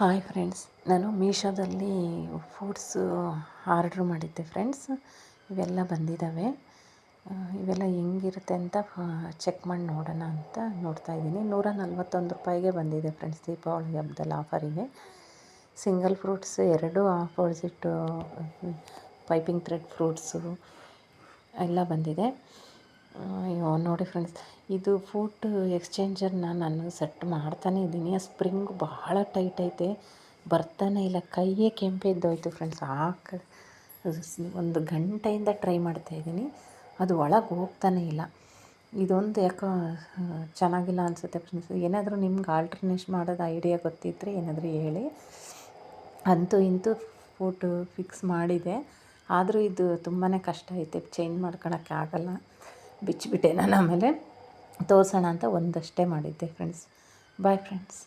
Hi friends ನಾನು ಮೀಶೋದಲ್ಲಿ foods order ಮಾಡಿದ್ದೆ ಫ್ರೆಂಡ್ಸ್ ಇವೆಲ್ಲ ಬಂದಿದ್ದಾವೆ. ಇವೆಲ್ಲ ಹೆಂಗಿರುತ್ತೆ ಅಂತ ಚೆಕ್ ಮಾಡಿ ನೋಡೋಣ ಅಂತ ನೋಡ್ತಾ ಇದ್ದೀನಿ. ನೂರ ನಲ್ವತ್ತೊಂದು ರೂಪಾಯಿಗೆ ಬಂದಿದೆ ಫ್ರೆಂಡ್ಸ್ ದೀಪಾವಳಿ ಹಬ್ಬದಲ್ಲಿ ಆಫರಿಗೆ ಸಿಂಗಲ್ ಫ್ರೂಟ್ಸ್ ಎರಡು ಆಪೋಸಿಟ್ಟು ಪೈಪಿಂಗ್ ಥ್ರೆಡ್ ಫ್ರೂಟ್ಸು ಎಲ್ಲ ಬಂದಿದೆ. ಅಯ್ಯೋ, ನೋಡಿ ಫ್ರೆಂಡ್ಸ್ ಇದು ಫೂಟ್ ಎಕ್ಸ್ಚೇಂಜರ್ನ ನಾನು ಸೆಟ್ ಮಾಡ್ತಾನೇ ಇದ್ದೀನಿ. ಆ ಸ್ಪ್ರಿಂಗ್ ಬಹಳ ಟೈಟ್ ಐತೆ. ಬರ್ತಾನೆ ಇಲ್ಲ. ಕೈಯೇ ಕೆಂಪೆದ್ದೋಯ್ತು ಫ್ರೆಂಡ್ಸ್ ಆ ಒಂದು ಗಂಟೆಯಿಂದ ಟ್ರೈ ಮಾಡ್ತಾಯಿದ್ದೀನಿ ಅದು ಒಳಗೆ ಹೋಗ್ತಾನೆ ಇಲ್ಲ. ಇದೊಂದು ಯಾಕೋ ಚೆನ್ನಾಗಿಲ್ಲ ಅನಿಸುತ್ತೆ ಫ್ರೆಂಡ್ಸ್ ಏನಾದರೂ ನಿಮ್ಗೆ ಆಲ್ಟ್ರನೇಷ್ ಮಾಡೋದು ಐಡಿಯಾ ಗೊತ್ತಿದ್ದರೆ ಏನಾದರೂ ಹೇಳಿ. ಅಂತೂ ಇಂತೂ ಫೋಟೋ ಫಿಕ್ಸ್ ಮಾಡಿದೆ. ಆದರೂ ಇದು ತುಂಬಾ ಕಷ್ಟ ಐತೆ. ಚೇಂಜ್ ಮಾಡ್ಕೊಳಕ್ಕೆ ಆಗಲ್ಲ. ಬಿಚ್ಚಿಬಿಟ್ಟೆ ನಾನು ಆಮೇಲೆ ತೋರಿಸೋಣ ಅಂತ ಒಂದಷ್ಟೇ ಮಾಡಿದ್ದೆ ಫ್ರೆಂಡ್ಸ್ ಬಾಯ್ ಫ್ರೆಂಡ್ಸ್